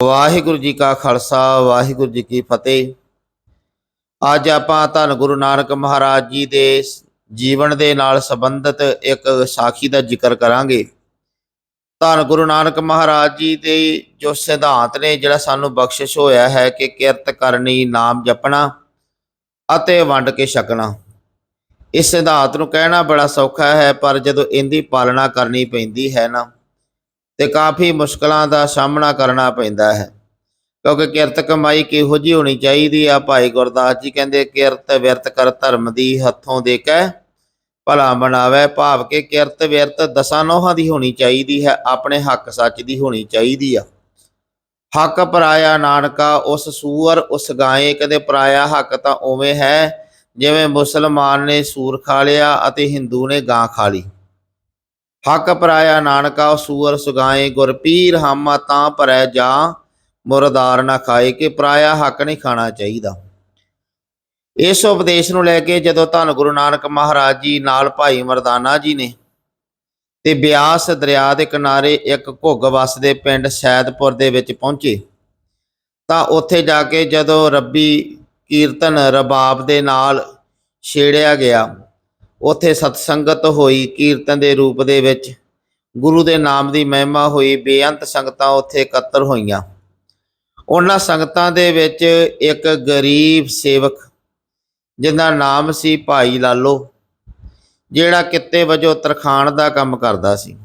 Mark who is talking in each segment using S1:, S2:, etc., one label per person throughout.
S1: ਵਾਹਿਗੁਰੂ ਜੀ ਕਾ ਖਾਲਸਾ, ਵਾਹਿਗੁਰੂ ਜੀ ਕੀ ਫਤਿਹ। ਅੱਜ ਆਪਾਂ ਧੰਨ ਗੁਰੂ ਨਾਨਕ ਮਹਾਰਾਜ ਜੀ ਦੇ ਜੀਵਨ ਦੇ ਨਾਲ ਸੰਬੰਧਿਤ ਇੱਕ ਸਾਖੀ ਦਾ ਜ਼ਿਕਰ ਕਰਾਂਗੇ। ਧੰਨ ਗੁਰੂ ਨਾਨਕ ਮਹਾਰਾਜ ਜੀ ਦੇ ਜੋ ਸਿਧਾਂਤ ਨੇ, ਜਿਹੜਾ ਸਾਨੂੰ ਬਖਸ਼ਿਸ਼ ਹੋਇਆ ਹੈ ਕਿ ਕਿਰਤ ਕਰਨੀ, ਨਾਮ ਜਪਣਾ ਅਤੇ ਵੰਡ ਕੇ ਛਕਣਾ। ਇਸ ਸਿਧਾਂਤ ਨੂੰ ਕਹਿਣਾ ਬੜਾ ਸੌਖਾ ਹੈ, ਪਰ ਜਦੋਂ ਇਹਦੀ ਪਾਲਣਾ ਕਰਨੀ ਪੈਂਦੀ ਹੈ ਨਾ ਤੇ ਕਾਫੀ ਮੁਸ਼ਕਲਾਂ ਦਾ ਸਾਹਮਣਾ ਕਰਨਾ ਪੈਂਦਾ ਹੈ। ਕਿਉਂਕਿ ਕਿਰਤ ਕਮਾਈ ਕਿਹੋ ਜਿਹੀ ਹੋਣੀ ਚਾਹੀਦੀ ਆ? ਭਾਈ ਗੁਰਦਾਸ ਜੀ ਕਹਿੰਦੇ, ਕਿਰਤ ਵਿਰਤ ਕਰ ਧਰਮ ਦੀ ਹੱਥੋਂ ਦੇ ਕੇ ਭਲਾ ਬਣਾਵੇ ਭਾਵ ਕੇ ਕਿਰਤ ਵਿਰਤ ਦਸਾਂ ਨੋਹਾਂ ਦੀ ਹੋਣੀ ਚਾਹੀਦੀ ਹੈ, ਆਪਣੇ ਹੱਕ ਸੱਚ ਦੀ ਹੋਣੀ ਚਾਹੀਦੀ ਆ। ਹੱਕ ਪਰਾਇਆ ਨਾਨਕਾ, ਉਸ ਸੂਰ ਉਸ ਗਾਏ। ਕਦੇ ਪਰਾਇਆ ਹੱਕ ਤਾਂ ਉਵੇਂ ਹੈ, ਜਿਵੇਂ ਮੁਸਲਮਾਨ ਨੇ ਸੂਰ ਖਾ ਲਿਆ ਅਤੇ ਹਿੰਦੂ ਨੇ ਗਾਂ ਖਾ ਲਈ। ਹੱਕ ਪਰਾਇਆ ਨਾਨਕਾ, ਸੂਰ ਸੁਗਾਏ ਗੁਰਪੀਰ ਹਮਾ ਤਾਂ ਭਰੈ ਜਾ, ਮੁਰਦਾਰ ਨਾ ਖਾਏ ਕਿ ਪਰਾਇਆ ਹੱਕ ਨਹੀਂ ਖਾਣਾ ਚਾਹੀਦਾ। ਇਸ ਉਪਦੇਸ਼ ਨੂੰ ਲੈ ਕੇ ਜਦੋਂ ਧੰਨ ਗੁਰੂ ਨਾਨਕ ਮਹਾਰਾਜ ਜੀ, ਨਾਲ ਭਾਈ ਮਰਦਾਨਾ ਜੀ ਨੇ ਤੇ ਬਿਆਸ ਦਰਿਆ ਦੇ ਕਿਨਾਰੇ ਇੱਕ ਘੁੱਗ ਵਸਦੇ ਪਿੰਡ ਸੈਦਪੁਰ ਦੇ ਵਿੱਚ ਪਹੁੰਚੇ, ਤਾਂ ਉੱਥੇ ਜਾ ਕੇ ਜਦੋਂ ਰੱਬੀ ਕੀਰਤਨ ਰਬਾਬ ਦੇ ਨਾਲ ਛੇੜਿਆ ਗਿਆ ਉੱਥੇ ਸਤਸੰਗਤ ਹੋਈ ਕੀਰਤਨ ਦੇ ਰੂਪ ਦੇ ਵਿੱਚ। ਗੁਰੂ ਦੇ ਨਾਮ ਦੀ ਮਹਿਮਾ ਹੋਈ, ਬੇਅੰਤ ਸੰਗਤਾਂ ਉੱਥੇ ਇਕੱਤਰ ਹੋਈਆਂ। ਉਹਨਾਂ ਸੰਗਤਾਂ ਦੇ ਵਿੱਚ ਇੱਕ ਗਰੀਬ ਸੇਵਕ, ਜਿਹਦਾ ਨਾਮ ਸੀ ਭਾਈ ਲਾਲੋ, ਜਿਹੜਾ ਕਿੱਤੇ ਵਜੋਂ ਤਰਖਾਣ ਦਾ ਕੰਮ ਕਰਦਾ ਸੀ।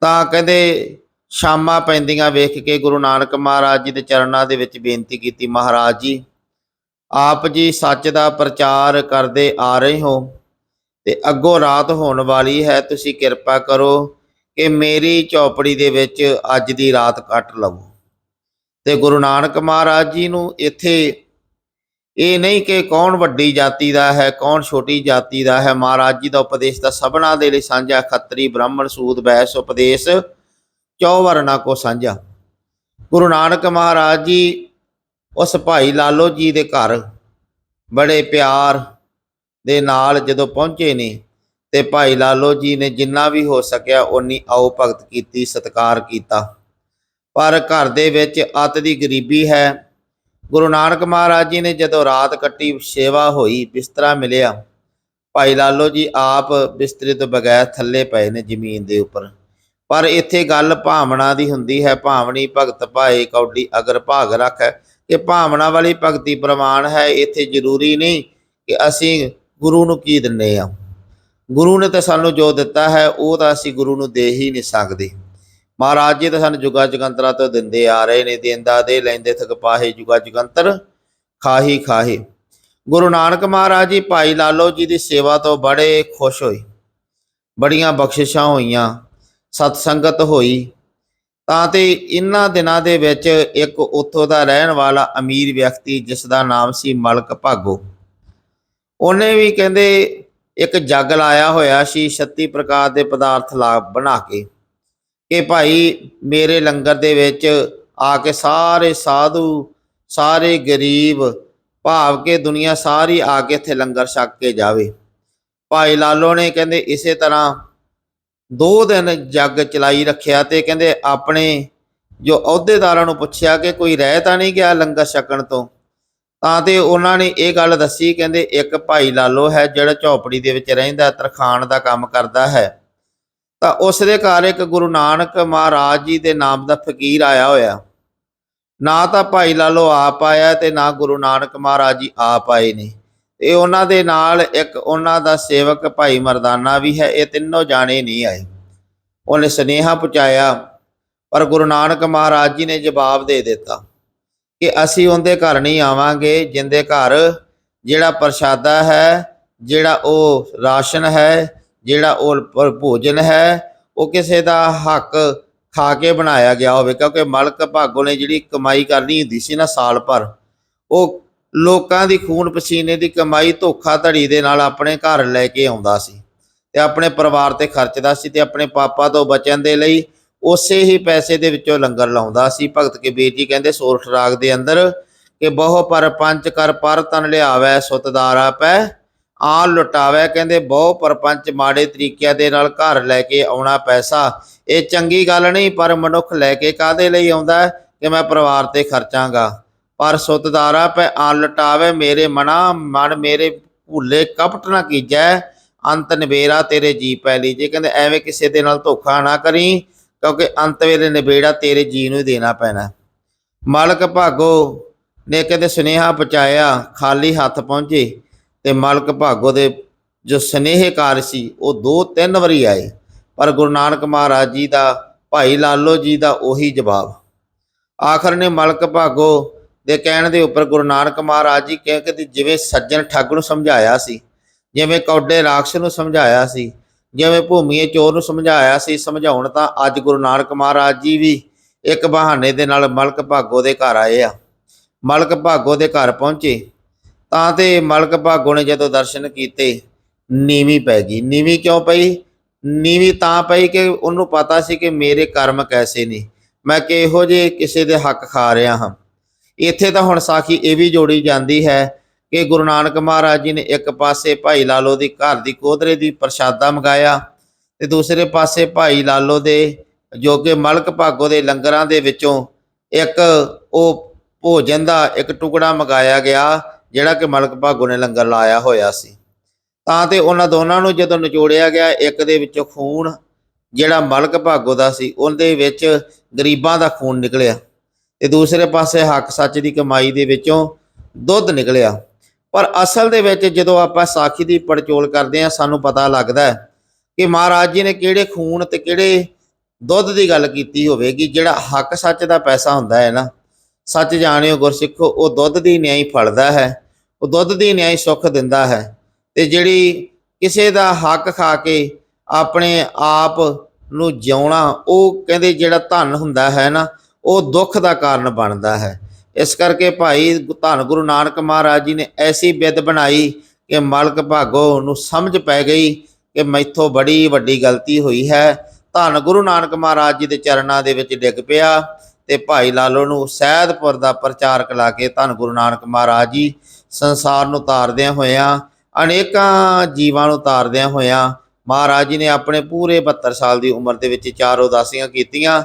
S1: ਤਾਂ ਕਹਿੰਦੇ ਸ਼ਾਮਾਂ ਪੈਂਦੀਆਂ ਵੇਖ ਕੇ ਗੁਰੂ ਨਾਨਕ ਮਹਾਰਾਜ ਜੀ ਦੇ ਚਰਨਾਂ ਦੇ ਵਿੱਚ ਬੇਨਤੀ ਕੀਤੀ, ਮਹਾਰਾਜ ਜੀ, ਆਪ ਜੀ ਸੱਚ ਦਾ ਪ੍ਰਚਾਰ ਕਰਦੇ ਆ ਰਹੇ ਹੋ। ਤੇ ਅੱਗੋਂ ਰਾਤ ਹੋਣ ਵਾਲੀ ਹੈ, ਤੁਸੀਂ ਕਿਰਪਾ ਕਰੋ ਕਿ ਮੇਰੀ ਚੌਪੜੀ ਦੇ ਵਿੱਚ ਅੱਜ ਦੀ ਰਾਤ ਕੱਟ ਲਵੋ। ਤੇ ਗੁਰੂ ਨਾਨਕ ਮਹਾਰਾਜ ਜੀ ਨੂੰ ਇੱਥੇ ਇਹ ਨਹੀਂ ਕਿ ਕੌਣ ਵੱਡੀ ਜਾਤੀ ਦਾ ਹੈ, ਕੌਣ ਛੋਟੀ ਜਾਤੀ ਦਾ ਹੈ, ਮਹਾਰਾਜ ਜੀ ਦਾ ਉਪਦੇਸ਼ ਤਾਂ ਸਭਨਾ ਦੇ ਲਈ ਸਾਂਝਾ, ਖੱਤਰੀ, ਬ੍ਰਾਹਮਣ ਸੂਦ ਬੈਸ ਉਪਦੇਸ਼ ਚੌ ਵਰਨਾ ਕੋ ਸਾਂਝਾ। ਗੁਰੂ ਨਾਨਕ ਮਹਾਰਾਜ ਜੀ, ਉਸ ਭਾਈ ਲਾਲੋ ਜੀ ਦੇ ਘਰ ਬੜੇ ਪਿਆਰ ਦੇ ਨਾਲ ਜਦੋਂ ਪਹੁੰਚੇ ਨੇ, ਤੇ ਭਾਈ ਲਾਲੋ ਜੀ ਨੇ ਜਿੰਨਾ ਵੀ ਹੋ ਸਕਿਆ ਉਨੀ ਆਓ ਭਗਤ ਕੀਤੀ, ਸਤਕਾਰ ਕੀਤਾ। ਪਰ ਘਰ ਦੇ ਵਿੱਚ ਅਤ ਦੀ ਗਰੀਬੀ ਹੈ। ਗੁਰੂ ਨਾਨਕ ਮਹਾਰਾਜ ਜੀ ਨੇ ਜਦੋਂ ਰਾਤ ਕੱਟੀ, ਸੇਵਾ ਹੋਈ, ਬਿਸਤਰਾ ਮਿਲਿਆ, ਭਾਈ ਲਾਲੋ ਜੀ ਆਪ ਬਿਸਤਰੇ ਤੋਂ ਬਗੈਰ ਥੱਲੇ ਪਏ ਨੇ ਜ਼ਮੀਨ ਦੇ ਉੱਪਰ। ਪਰ ਇੱਥੇ ਗੱਲ ਭਾਵਨਾ ਦੀ ਹੁੰਦੀ ਹੈ, ਭਾਵਨੀ ਭਗਤ ਭਾਏ ਕੌਡੀ ਅਗਰ ਭਾਗ ਰੱਖ, ਕਿ ਭਾਵਨਾ ਵਾਲੀ ਭਗਤੀ ਪ੍ਰਮਾਣ ਹੈ, ਇੱਥੇ ਜ਼ਰੂਰੀ ਨਹੀਂ ਕਿ ਅਸੀਂ ਗੁਰੂ ਨੂੰ ਕੀ ਦਿੰਨੇ ਆ? ਗੁਰੂ ਨੇ ਤਾਂ ਸਾਨੂੰ ਜੋ ਦਿੱਤਾ ਹੈ, ਉਹ ਤਾਂ ਅਸੀਂ ਗੁਰੂ ਨੂੰ ਦੇ ਹੀ ਨਹੀਂ ਸਕਦੇ। ਮਹਾਰਾਜ ਜੀ ਤਾਂ ਸਾਨੂੰ ਜੁਗਾ ਜਗੰਤਰਾ ਤੋਂ ਦਿੰਦੇ ਆ ਰਹੇ ਨੇ, ਦੇਂਦਾ ਦੇ ਲੈਂਦੇ, ਥਕ ਪਾਹੇ ਜੁਗਾ ਜਗੰਤਰ, ਖਾਹੀ ਖਾਹੇ। ਗੁਰੂ ਨਾਨਕ ਮਹਾਰਾਜ ਜੀ, ਭਾਈ ਲਾਲੋ ਜੀ ਦੀ ਸੇਵਾ ਤੋਂ ਬੜੇ ਖੁਸ਼ ਹੋਏ। ਬੜੀਆਂ ਬਖਸ਼ਿਸ਼ਾਂ ਹੋਈਆਂ, ਸਤ ਸੰਗਤ ਹੋਈ। ਤਾਂ ਤੇ ਇਨ੍ਹਾਂ ਦਿਨਾਂ ਦੇ ਵਿੱਚ ਇੱਕ ਉੱਥੋਂ ਦਾ ਰਹਿਣ ਵਾਲਾ ਅਮੀਰ ਵਿਅਕਤੀ, ਜਿਸ ਦਾ ਨਾਮ ਸੀ ਮਲਕ ਭਾਗੋ। ਉਹਨੇ ਵੀ ਕਹਿੰਦੇ ਇੱਕ ਜੱਗ ਲਾਇਆ ਹੋਇਆ ਸੀ 36 ਪ੍ਰਕਾਰ ਦੇ ਪਦਾਰਥ ਲਾ ਬਣਾ ਕੇ ਕਿ ਭਾਈ ਮੇਰੇ ਲੰਗਰ ਦੇ ਵਿੱਚ ਆ ਕੇ ਸਾਰੇ ਸਾਧੂ, ਸਾਰੇ ਗਰੀਬ, ਭਾਵ ਕੇ ਦੁਨੀਆ ਸਾਰੀ ਆ ਕੇ ਇੱਥੇ ਲੰਗਰ ਛਕ ਕੇ ਜਾਵੇ। ਭਾਈ ਲਾਲੋ ਨੇ ਕਹਿੰਦੇ ਇਸੇ ਤਰ੍ਹਾਂ ਦੋ ਦਿਨ ਜੱਗ ਚਲਾਈ ਰੱਖਿਆ ਤੇ ਕਹਿੰਦੇ ਆਪਣੇ ਜੋ ਅਹੁਦੇਦਾਰਾਂ ਨੂੰ ਪੁੱਛਿਆ ਕਿ ਕੋਈ ਰਹਿ ਤਾਂ ਨਹੀਂ ਗਿਆ ਲੰਗਰ ਛਕਣ ਤੋਂ? ਤਾਂ ਤੇ ਉਹਨਾਂ ਨੇ ਇਹ ਗੱਲ ਦੱਸੀ, ਕਹਿੰਦੇ ਇੱਕ ਭਾਈ ਲਾਲੋ ਹੈ ਜਿਹੜਾ ਝੌਪੜੀ ਦੇ ਵਿੱਚ ਰਹਿੰਦਾ ਤਰਖਾਣ ਦਾ ਕੰਮ ਕਰਦਾ ਹੈ। ਤਾਂ ਉਸ ਦੇ ਘਰ ਇੱਕ ਗੁਰੂ ਨਾਨਕ ਮਹਾਰਾਜ ਜੀ ਦੇ ਨਾਮ ਦਾ ਫਕੀਰ ਆਇਆ ਹੋਇਆ। ਨਾ ਤਾਂ ਭਾਈ ਲਾਲੋ ਆਪ ਆਇਆ ਤੇ ਨਾ ਗੁਰੂ ਨਾਨਕ ਮਹਾਰਾਜ ਜੀ ਆਪ ਆਏ ਨੇ। ਤੇ ਉਹਨਾਂ ਦੇ ਨਾਲ ਇੱਕ ਉਹਨਾਂ ਦਾ ਸੇਵਕ ਭਾਈ ਮਰਦਾਨਾ ਵੀ ਹੈ, ਇਹ ਤਿੰਨੋਂ ਜਾਣੇ ਨਹੀਂ ਆਏ। ਉਹਨੇ ਸਨੇਹਾ ਪਹੁੰਚਾਇਆ ਪਰ ਗੁਰੂ ਨਾਨਕ ਮਹਾਰਾਜ ਜੀ ਨੇ ਜਵਾਬ ਦੇ ਦਿੱਤਾ। ਕਿ ਅਸੀਂ ਉਹਦੇ ਘਰ ਨਹੀਂ ਆਵਾਂਗੇ, ਜਿੰਦੇ ਘਰ ਜਿਹੜਾ ਪ੍ਰਸ਼ਾਦਾ ਹੈ, ਜਿਹੜਾ ਉਹ ਰਾਸ਼ਨ ਹੈ, ਜਿਹੜਾ ਉਹ ਭੋਜਨ ਹੈ, ਉਹ ਕਿਸੇ ਦਾ ਹੱਕ ਖਾ ਕੇ ਬਣਾਇਆ ਗਿਆ ਹੋਵੇ, ਕਿਉਂਕਿ ਮਲਕ ਭਾਗੋ ਨੇ ਜਿਹੜੀ ਕਮਾਈ ਕਰਨੀ ਹੁੰਦੀ ਸੀ ਨਾ ਸਾਲ ਭਰ, ਉਹ ਲੋਕਾਂ ਦੀ ਖੂਨ ਪਸੀਨੇ ਦੀ ਕਮਾਈ ਧੋਖਾ ਧੜੀ ਦੇ ਨਾਲ ਆਪਣੇ ਘਰ ਲੈ ਕੇ ਆਉਂਦਾ ਸੀ ਤੇ ਆਪਣੇ ਪਰਿਵਾਰ ਤੇ ਖਰਚਦਾ ਸੀ ਤੇ ਆਪਣੇ ਪਾਪਾ ਤੋਂ ਬਚਣ ਦੇ ਲਈ ਉਸੇ ਹੀ ਪੈਸੇ ਦੇ ਵਿੱਚੋਂ ਲੰਗਰ ਲਾਉਂਦਾ ਸੀ। ਭਗਤ ਕਬੀਰ ਜੀ ਕਹਿੰਦੇ ਸੋਰਠ ਰਾਗ ਦੇ ਅੰਦਰ ਕਿ ਬਹੁ ਪਰ ਪੰਚ ਕਰ ਪਰ ਤਨ ਲਿਆਵੈ ਸੁਤਦਾਰਾ ਪੈ ਆ ਲੁਟਾਵੈ। ਕਹਿੰਦੇ, ਬਹੁ ਪਰਪੰਚ ਮਾੜੇ ਤਰੀਕਿਆਂ ਦੇ ਨਾਲ ਘਰ ਲੈ ਕੇ ਆਉਣਾ ਪੈਸਾ, ਇਹ ਚੰਗੀ ਗੱਲ ਨਹੀਂ, ਪਰ ਮਨੁੱਖ ਲੈ ਕੇ ਕਾਦੇ ਲਈ ਆਉਂਦਾ ਕਿ ਮੈਂ ਪਰਿਵਾਰ ਤੇ ਖਰਚਾਂਗਾ। ਪਰ ਸੁਤਦਾਰਾ ਪੈ, ਆਨ ਲਟਾਵੇ, ਮੇਰੇ ਮਨਾ, ਮਨ ਮੇਰੇ ਭੁੱਲੇ ਕਪਟ ਨਾ ਕੀਜੈ, ਅੰਤ ਨਵੇਰਾ ਤੇਰੇ ਜੀ ਪੈ ਲੀਜੇ। ਕਹਿੰਦੇ, ਐਵੇਂ ਕਿਸੇ ਦੇ ਨਾਲ ਧੋਖਾ ਨਾ ਕਰੀ ਕਿਉਂਕਿ ਅੰਤ ਵੇਲੇ ਨਿਬੇੜਾ ਤੇਰੇ ਜੀ ਨੂੰ ਹੀ ਦੇਣਾ ਪੈਣਾ। ਮਾਲਕ ਭਾਗੋ ਨੇ ਕਹਿੰਦੇ ਸੁਨੇਹਾ ਪਹੁੰਚਾਇਆ, ਖਾਲੀ ਹੱਥ ਪਹੁੰਚੇ ਤੇ ਮਾਲਕ ਭਾਗੋ ਦੇ ਜੋ ਸਨੇਹਕਾਰ ਸੀ, ਉਹ ਦੋ ਤਿੰਨ ਵਾਰੀ ਆਏ। ਪਰ ਗੁਰੂ ਨਾਨਕ ਮਹਾਰਾਜ ਜੀ ਦਾ, ਭਾਈ ਲਾਲੋ ਜੀ ਦਾ ਉਹੀ ਜਵਾਬ। ਆਖਰ ਨੇ ਮਲਕ ਭਾਗੋ ਦੇ ਕਹਿਣ ਦੇ ਉੱਪਰ ਗੁਰੂ ਨਾਨਕ ਮਹਾਰਾਜ ਜੀ ਕਹਿ ਕੇ ਜਿਵੇਂ ਸੱਜਣ ਠੱਗ ਨੂੰ ਸਮਝਾਇਆ ਸੀ, ਜਿਵੇਂ ਕੌਡੇ ਰਾਖਸ਼ ਨੂੰ ਸਮਝਾਇਆ ਸੀ ਜਿਵੇਂ ਭੂਮੀਏ ਚੋਰ ਨੂੰ ਸਮਝਾਇਆ ਸੀ, ਸਮਝਾਉਣ ਤਾਂ ਅੱਜ ਗੁਰੂ ਨਾਨਕ ਮਹਾਰਾਜ ਜੀ ਵੀ ਇੱਕ ਬਹਾਨੇ ਦੇ ਨਾਲ ਮਲਕ ਭਾਗੋ ਦੇ ਘਰ ਆਏ ਆ। ਮਲਕ ਭਾਗੋ ਦੇ ਘਰ ਪਹੁੰਚੇ, ਤਾਂ ਤੇ ਮਲਕ ਭਾਗੋ ਨੇ ਜਦੋਂ ਦਰਸ਼ਨ ਕੀਤੇ, ਨੀਵੀਂ ਪੈ ਗਈ। ਨੀਵੀਂ ਕਿਉਂ ਪਈ? ਨੀਵੀਂ ਤਾਂ ਪਈ ਕਿ ਉਹਨੂੰ ਪਤਾ ਸੀ ਕਿ ਮੇਰੇ ਕਰਮ ਕੈਸੇ ਨੇ। ਮੈਂ ਕਿਹੋ ਜੇ ਕਿਸੇ ਦੇ ਹੱਕ ਖਾ ਰਿਹਾ ਹਾਂ। ਇੱਥੇ ਤਾਂ ਹੁਣ ਸਾਖੀ ਇਹ ਵੀ ਜੋੜੀ ਜਾਂਦੀ ਹੈ ਕਿ ਗੁਰੂ ਨਾਨਕ ਮਹਾਰਾਜ ਜੀ ਨੇ ਇੱਕ ਪਾਸੇ ਭਾਈ ਲਾਲੋ ਦੀ ਘਰ ਦੀ ਕੋਧਰੇ ਦੀ ਪ੍ਰਸ਼ਾਦਾ ਮੰਗਾਇਆ ਤੇ ਦੂਸਰੇ ਪਾਸੇ ਭਾਈ ਲਾਲੋ ਦੇ ਜੋ ਕਿ ਮਲਕ ਭਾਗੋ ਦੇ ਲੰਗਰਾਂ ਦੇ ਵਿੱਚੋਂ ਇੱਕ ਉਹ ਭੋਜਨ ਦਾ ਇੱਕ ਟੁਕੜਾ ਮੰਗਾਇਆ ਗਿਆ, ਜਿਹੜਾ ਕਿ ਮਲਕ ਭਾਗੋ ਨੇ ਲੰਗਰ ਲਾਇਆ ਹੋਇਆ ਸੀ। ਤਾਂ ਤੇ ਉਹਨਾਂ ਦੋਨਾਂ ਨੂੰ ਜਦੋਂ ਨਿਚੋੜਿਆ ਗਿਆ, ਇੱਕ ਦੇ ਵਿੱਚੋਂ ਖੂਨ ਜਿਹੜਾ ਮਲਕ ਭਾਗੋ ਦਾ ਸੀ, ਉਹਦੇ ਵਿੱਚ ਗਰੀਬਾਂ ਦਾ ਖੂਨ ਨਿਕਲਿਆ ਤੇ ਦੂਸਰੇ ਪਾਸੇ ਹੱਕ ਸੱਚ ਦੀ ਕਮਾਈ ਦੇ ਵਿੱਚੋਂ ਦੁੱਧ ਨਿਕਲਿਆ। ਪਰ ਅਸਲ ਦੇ ਵਿੱਚ ਜਦੋਂ ਆਪਾਂ ਸਾਖੀ ਦੀ ਪੜਚੋਲ ਕਰਦੇ ਹਾਂ, ਸਾਨੂੰ ਪਤਾ ਲੱਗਦਾ ਕਿ ਮਹਾਰਾਜ ਜੀ ਨੇ ਕਿਹੜੇ ਖੂਨ ਤੇ ਕਿਹੜੇ ਦੁੱਧ ਦੀ ਗੱਲ ਕੀਤੀ ਹੋਵੇਗੀ, ਜਿਹੜਾ ਹੱਕ ਸੱਚ ਦਾ ਪੈਸਾ ਹੁੰਦਾ ਹੈ ਨਾ। ਸੱਚ ਜਾਣਿਓ ਗੁਰਸਿੱਖੋ, ਉਹ ਦੁੱਧ ਦੀ ਨਿਆਈ ਫਲਦਾ ਹੈ, ਉਹ ਦੁੱਧ ਦੀ ਨਿਆਈ ਸੁੱਖ ਦਿੰਦਾ ਹੈ ਤੇ ਜਿਹੜੀ ਕਿਸੇ ਦਾ ਹੱਕ ਖਾ ਕੇ ਆਪਣੇ ਆਪ ਨੂੰ ਜਿਉਣਾ, ਉਹ ਕਹਿੰਦੇ ਜਿਹੜਾ ਧਨ ਹੁੰਦਾ ਹੈ ਨਾ, ਉਹ ਦੁੱਖ ਦਾ ਕਾਰਨ ਬਣਦਾ ਹੈ। ਇਸ ਕਰਕੇ ਭਾਈ ਧੰਨ ਗੁਰੂ ਨਾਨਕ ਮਹਾਰਾਜ ਜੀ ਨੇ ਐਸੀ ਬਿੱਦ ਬਣਾਈ ਕਿ ਮਲਕ ਭਾਗੋ ਨੂੰ ਸਮਝ ਪੈ ਗਈ ਕਿ ਮੈਥੋਂ ਬੜੀ ਵੱਡੀ ਗਲਤੀ ਹੋਈ ਹੈ। ਧੰਨ ਗੁਰੂ ਨਾਨਕ ਮਹਾਰਾਜ ਜੀ ਦੇ ਚਰਨਾਂ ਦੇ ਵਿੱਚ ਡਿੱਗ ਪਿਆ ਤੇ ਭਾਈ ਲਾਲੋ ਨੂੰ ਸਹਿਦਪੁਰ ਦਾ ਪ੍ਰਚਾਰਕ ਲਾ ਕੇ ਧੰਨ ਗੁਰੂ ਨਾਨਕ ਮਹਾਰਾਜ ਜੀ ਸੰਸਾਰ ਨੂੰ ਤਾਰਦਿਆਂ ਹੋਇਆਂ, ਅਨੇਕਾਂ ਜੀਵਾਂ ਨੂੰ ਤਾਰਦਿਆਂ ਹੋਇਆਂ ਮਹਾਰਾਜ ਜੀ ਨੇ ਆਪਣੇ ਪੂਰੇ 72 ਸਾਲ ਦੀ ਉਮਰ ਦੇ ਵਿੱਚ ਚਾਰ ਉਦਾਸੀਆਂ ਕੀਤੀਆਂ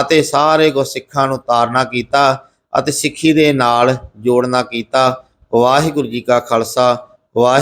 S1: ਅਤੇ ਸਾਰੇ ਗੁਰਸਿੱਖਾਂ ਨੂੰ ਤਾਰਨਾ ਕੀਤਾ। ਅਤੇ ਸਿੱਖੀ ਦੇ ਨਾਲ ਜੋੜਨਾ ਕੀਤਾ। ਵਾਹਿਗੁਰੂ ਜੀ ਕਾ ਖਾਲਸਾ। ਵਾਹਿ